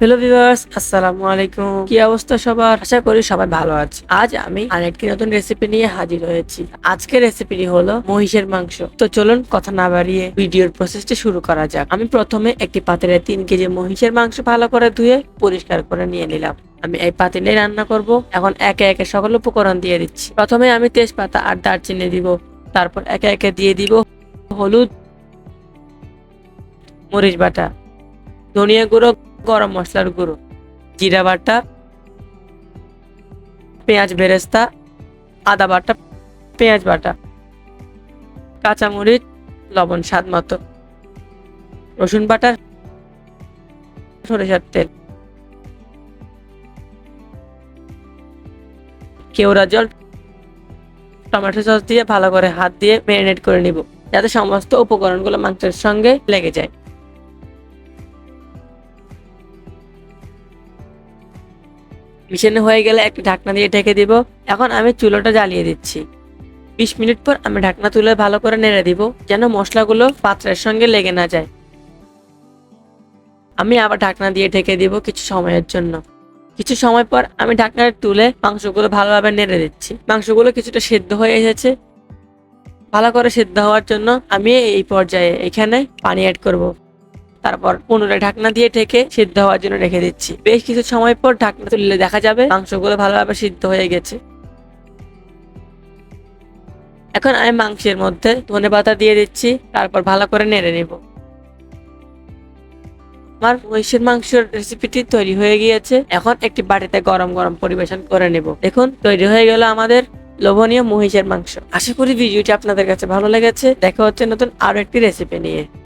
Hello viewers আসসালামু আলাইকুম কি অবস্থা সবার? আশা করি সবাই ভালো আছে। আজ আমি আরেকটি নতুন রেসিপি নিয়ে হাজির হয়েছি। আজকের রেসিপিটি হলো মহিষের মাংস। তো চলুন কথা না বাড়িয়ে ভিডিওর প্রসেসটি শুরু করা যাক। আমি প্রথমে একটি পাতিলে তিন কেজি মহিষের মাংস ভালো করে ধুয়ে পরিষ্কার করে নিয়ে নিলাম। আমি এই পাতিলে রান্না করব। এখন একে একে সকল উপকরণ দিয়ে দিচ্ছি। প্রথমে আমি তেজপাতা আর দারচিনি দিব। তারপর একে একে দিয়ে দিব হলুদ, মরিচ বাটা, ধনিয়া গুঁড়ো গরম মশলার গুঁড়ো, জিরা বাটা, পেঁয়াজ বেরেস্তা, আদা বাটা, পেঁয়াজ বাটা, কাঁচামরিচ, লবণ স্বাদ মতো, রসুন বাটা, সরিষার তেল, কেওড়া জল, টমেটো সস দিয়ে ভালো করে হাত দিয়ে ম্যারিনেট করে নিব, যাতে সমস্ত উপকরণগুলো মাংসের সঙ্গে লেগে যায়। মিশানো হয়ে গেলে একটি ঢাকনা দিয়ে ঢেকে দিব। এখন আমি চুলোটা জ্বালিয়ে দিচ্ছি। বিশ মিনিট পর আমি ঢাকনা তুলে ভালো করে নেড়ে দিব, যেন মশলাগুলো পাত্রের সঙ্গে লেগে না যায়। আমি আবার ঢাকনা দিয়ে ঢেকে দিব কিছু সময়ের জন্য। কিছু সময় পর আমি ঢাকনাটা তুলে মাংসগুলো ভালোভাবে নেড়ে দিচ্ছি। মাংসগুলো কিছুটা সেদ্ধ হয়ে এসেছে। ভালো করে সেদ্ধ হওয়ার জন্য আমি এই পর্যায়ে এখানে পানি অ্যাড করব। তারপর পুনরায় ঢাকনা দিয়ে ঢেকে সিদ্ধ হওয়ার জন্য রেখে দিচ্ছি। বেশ কিছু সময় পর ঢাকনা তুললে দেখা যাবে মাংসগুলো ভালোভাবে সিদ্ধ হয়ে গেছে। এখন আমি মাংসের মধ্যে ধনে পাতা দিয়ে দিচ্ছি, তারপর ভালো করে নেড়ে নেব। আমার মহিষের মাংসের রেসিপিটি তৈরি হয়ে গিয়েছে। এখন একটি বাটিতে গরম গরম পরিবেশন করে নেব। দেখুন, তৈরি হয়ে গেল আমাদের লোভনীয় মহিষের মাংস। আশা করি ভিডিওটি আপনাদের কাছে ভালো লেগেছে। দেখা হচ্ছে নতুন আরও একটি রেসিপি নিয়ে।